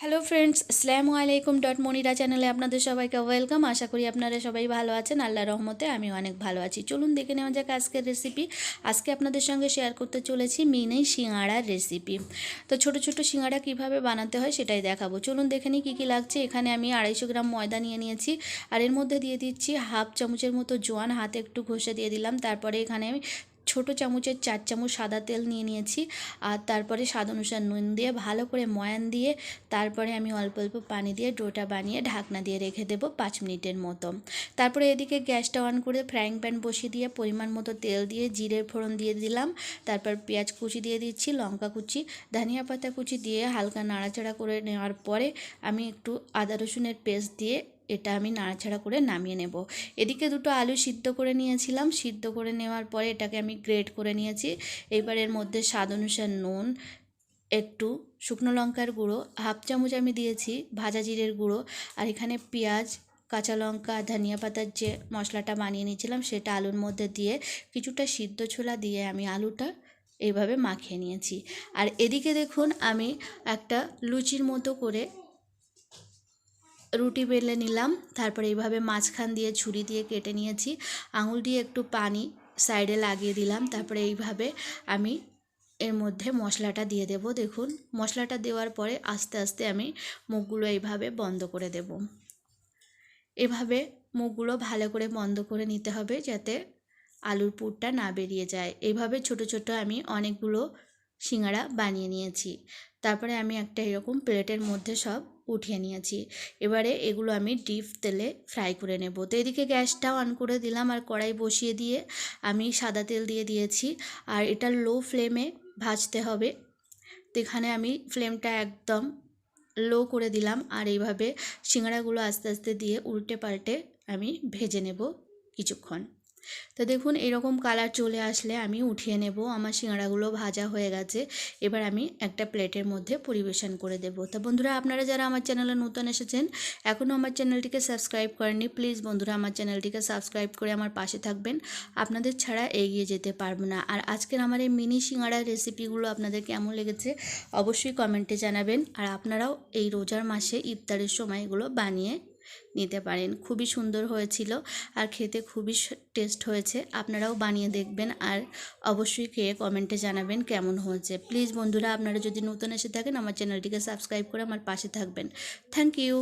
Hello friends আসসালামু আলাইকুম dot Monira চ্যানেলে আপনাদের সবাইকে ওয়েলকাম আশা করি আপনারা সবাই ভালো আছেন। আল্লাহ রহমতে আমি অনেক ভালো আছি। চলুন দেখে নেওয়া যাক আজকের রেসিপি আজকে আপনাদের সঙ্গে শেয়ার করতে চলেছি মিনি সিঙাড়ার রেসিপি তো ছোট ছোট সিঙাড়া কীভাবে বানাতে হয় সেটাই দেখাবো। চলুন দেখে নিই কী কী লাগছে। এখানে আমি আড়াইশো গ্রাম ময়দা নিয়ে নিয়েছি। আর এর মধ্যে দিয়ে দিচ্ছি হাফ চামচের মতো জোয়ান। হাতে একটু ঘষে দিয়ে দিলাম। তারপরে এখানে ছোট চামচের চার চামচ সাদা তেল নিয়ে নিয়েছি আর তারপরে স্বাদ অনুসার নুন দিয়ে ভালো করে ময়ান দিয়ে তারপরে আমি অল্প অল্প পানি দিয়ে ডোটা বানিয়ে ঢাকনা দিয়ে রেখে দেবো পাঁচ মিনিটের মতো। তারপরে এদিকে গ্যাসটা অন করে ফ্রাইং প্যান বসিয়ে দিয়ে পরিমাণ মতো তেল দিয়ে জিরের ফোড়ন দিয়ে দিলাম। তারপর পেঁয়াজ কুচি দিয়ে দিচ্ছি, লঙ্কা কুচি, ধনিয়া পাতা কুচি দিয়ে হালকা নাড়াচাড়া করে নেওয়ার পরে আমি একটু আদা রসুনের পেস্ট দিয়ে এটা আমি নাড়াচাড়া করে নামিয়ে নেব। এদিকে দুটো আলু সিদ্ধ করে নিয়েছিলাম। সিদ্ধ করে নেওয়ার পরে এটাকে আমি গ্রেট করে নিয়েছি। এবার এর মধ্যে স্বাদ অনুসার নুন, একটু শুকনো লঙ্কার গুঁড়ো, হাফ চামচ আমি দিয়েছি ভাজা জিরের গুঁড়ো, আর এখানে পেঁয়াজ, কাঁচা লঙ্কা, ধনিয়া পাতার যে মশলাটা বানিয়ে নিয়েছিলাম সেটা আলুর মধ্যে দিয়ে কিছুটা সিদ্ধ ছোলা দিয়ে আমি আলুটা এইভাবে মাখিয়ে নিয়েছি। আর এদিকে দেখুন আমি একটা লুচির মতো করে রুটি বেলে নিলাম, তারপরে এইভাবে মাঝখান দিয়ে ছুরি দিয়ে কেটে নিয়েছি। আঙুল দিয়ে একটু পানি সাইডে লাগিয়ে দিলাম, তারপরে এইভাবে আমি এর মধ্যে মশলাটা দিয়ে দেব। দেখুন, মশলাটা দেওয়ার পরে আস্তে আস্তে আমি মুখগুলো এইভাবে বন্ধ করে দেব। এভাবে মুখগুলো ভালো করে বন্ধ করে নিতে হবে যাতে আলুর পুরটা না বেরিয়ে যায়। এইভাবে ছোট ছোট আমি অনেকগুলো সিঙ্গারা বানিয়ে নিয়েছি। তারপরে আমি একটা এরকম প্লেটের মধ্যে সব উঠিয়ে নিয়েছি। এবারে এগুলো আমি ডিপ তেলে ফ্রাই করে নেব। তো এদিকে গ্যাসটা অন করে দিলাম আর কড়াই বসিয়ে দিয়ে আমি সাদা তেল দিয়ে দিয়েছি। আর এটা লো ফ্লেমে ভাজতে হবে। তো এখানে আমি ফ্লেমটা একদম লো করে দিলাম আর এইভাবে সিঙ্গাড়াগুলো আস্তে আস্তে দিয়ে উল্টে পাল্টে আমি ভেজে নেব কিছুক্ষণ। তো দেখুন, এরকম কালার চলে আসলে আমি উঠিয়ে নেব। আমার সিঙ্গাড়াগুলো ভাজা হয়ে গেছে। এবার আমি একটা প্লেটের মধ্যে পরিবেশন করে দেব। তো বন্ধুরা, আপনারা যারা আমার চ্যানেলে নতুন এসেছেন এখনও আমার চ্যানেলটিকে সাবস্ক্রাইব করেননি প্লিজ বন্ধুরা, আমার চ্যানেলটিকে সাবস্ক্রাইব করে আমার পাশে থাকবেন। আপনাদের ছাড়া এগিয়ে যেতে পারব না। আর আজকের আমার এই মিনি সিঙ্গাড়ার রেসিপিগুলো আপনাদের কেমন লেগেছে, অবশ্যই কমেন্টে জানাবেন। আর আপনারাও এই রোজার মাসে ইফতারের সময় এগুলো বানিয়ে নিতে পারেন। খুবই সুন্দর হয়েছিল আর খেতে খুবই টেস্ট হয়েছে। আপনারাও বানিয়ে দেখবেন আর অবশ্যই খেয়ে কমেন্টে জানাবেন কেমন হয়েছে। প্লিজ বন্ধুরা, আপনারা যদি নতুন এসে থাকেন, আমার চ্যানেলটিকে সাবস্ক্রাইব করে আমার পাশে থাকবেন। Thank you